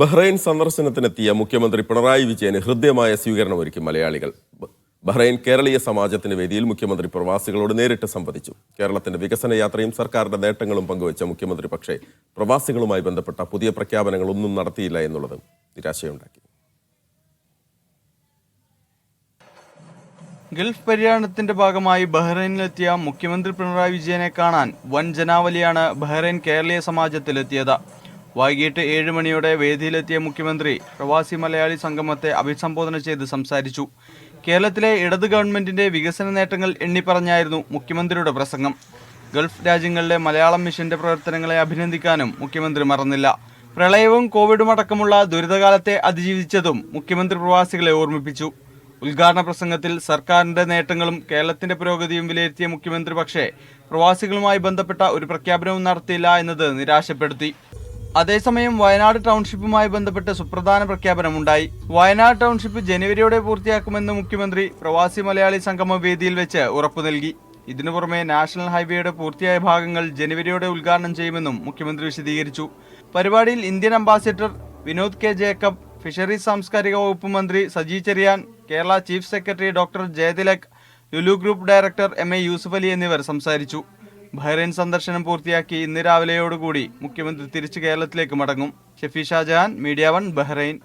Bahrain സന്ദർശനത്തിനെത്തിയ മുഖ്യമന്ത്രി പിണറായി വിജയന് ഹൃദ്യമായ സ്വീകരണം ഒരുക്കി മലയാളികൾ. ബഹ്റൈൻ കേരളീയ സമാജത്തിന്റെ വേദിയിൽ മുഖ്യമന്ത്രി പ്രവാസികളോട് നേരിട്ട് സംവദിച്ചു. കേരളത്തിന്റെ വികസന യാത്രയും സർക്കാരിന്റെ നേട്ടങ്ങളും പങ്കുവച്ച മുഖ്യമന്ത്രി പക്ഷേ പ്രവാസികളുമായി ബന്ധപ്പെട്ട പുതിയ പ്രഖ്യാപനങ്ങൾ ഒന്നും നടത്തിയില്ല എന്നുള്ളത് നിരാശയുണ്ടാക്കി. ഗൾഫ് പര്യടനത്തിന്റെ ഭാഗമായി ബഹ്റൈനിലെത്തിയ മുഖ്യമന്ത്രി പിണറായി വിജയനെ കാണാൻ വൻ ജനാവലിയാണ് ബഹ്റൈൻ കേരളീയ സമാജത്തിലെത്തിയത്. വൈകിട്ട് ഏഴ് മണിയോടെ വേദിയിലെത്തിയ മുഖ്യമന്ത്രി പ്രവാസി മലയാളി സംഗമത്തെ അഭിസംബോധന ചെയ്ത് സംസാരിച്ചു. കേരളത്തിലെ ഇടത് ഗവൺമെന്റിന്റെ വികസന നേട്ടങ്ങൾ എണ്ണിപ്പറഞ്ഞായിരുന്നു മുഖ്യമന്ത്രിയുടെ പ്രസംഗം. ഗൾഫ് രാജ്യങ്ങളിലെ മലയാളം മിഷന്റെ പ്രവർത്തനങ്ങളെ അഭിനന്ദിക്കാനും മുഖ്യമന്ത്രി മറന്നില്ല. പ്രളയവും കോവിഡും അടക്കമുള്ള ദുരിതകാലത്തെ അതിജീവിച്ചതും മുഖ്യമന്ത്രി പ്രവാസികളെ ഓർമ്മിപ്പിച്ചു. ഉദ്ഘാടന പ്രസംഗത്തിൽ സർക്കാരിന്റെ നേട്ടങ്ങളും കേരളത്തിന്റെ പുരോഗതിയും വിലയിരുത്തിയ മുഖ്യമന്ത്രി പക്ഷേ പ്രവാസികളുമായി ബന്ധപ്പെട്ട ഒരു പ്രഖ്യാപനവും നടത്തിയില്ല എന്നത് നിരാശപ്പെടുത്തി. അതേസമയം വയനാട് ടൗൺഷിപ്പുമായി ബന്ധപ്പെട്ട് സുപ്രധാന പ്രഖ്യാപനമുണ്ടായി. വയനാട് ടൗൺഷിപ്പ് ജനുവരിയോടെ പൂർത്തിയാക്കുമെന്ന് മുഖ്യമന്ത്രി പ്രവാസി മലയാളി സംഗമ വേദിയിൽ വെച്ച് ഉറപ്പു നൽകി. ഇതിനു പുറമെ നാഷണൽ ഹൈവേയുടെ പൂർത്തിയായ ഭാഗങ്ങൾ ജനുവരിയോടെ ഉദ്ഘാടനം ചെയ്യുമെന്നും മുഖ്യമന്ത്രി വിശദീകരിച്ചു. പരിപാടിയിൽ Indian ambassador Vinod K. Jacob fisheries സാംസ്കാരിക വകുപ്പ് മന്ത്രി Saji Cherian Kerala chief secretary doctor Jayathilak Lulu group director M. A. Yusuf Ali എന്നിവർ സംസാരിച്ചു. ബഹ്റൈൻ സന്ദർശനം പൂർത്തിയാക്കി ഇന്ന് രാവിലെയോടുകൂടി മുഖ്യമന്ത്രി തിരിച്ചു കേരളത്തിലേക്ക് മടങ്ങും. Shefi Shajahan media one Bahrain.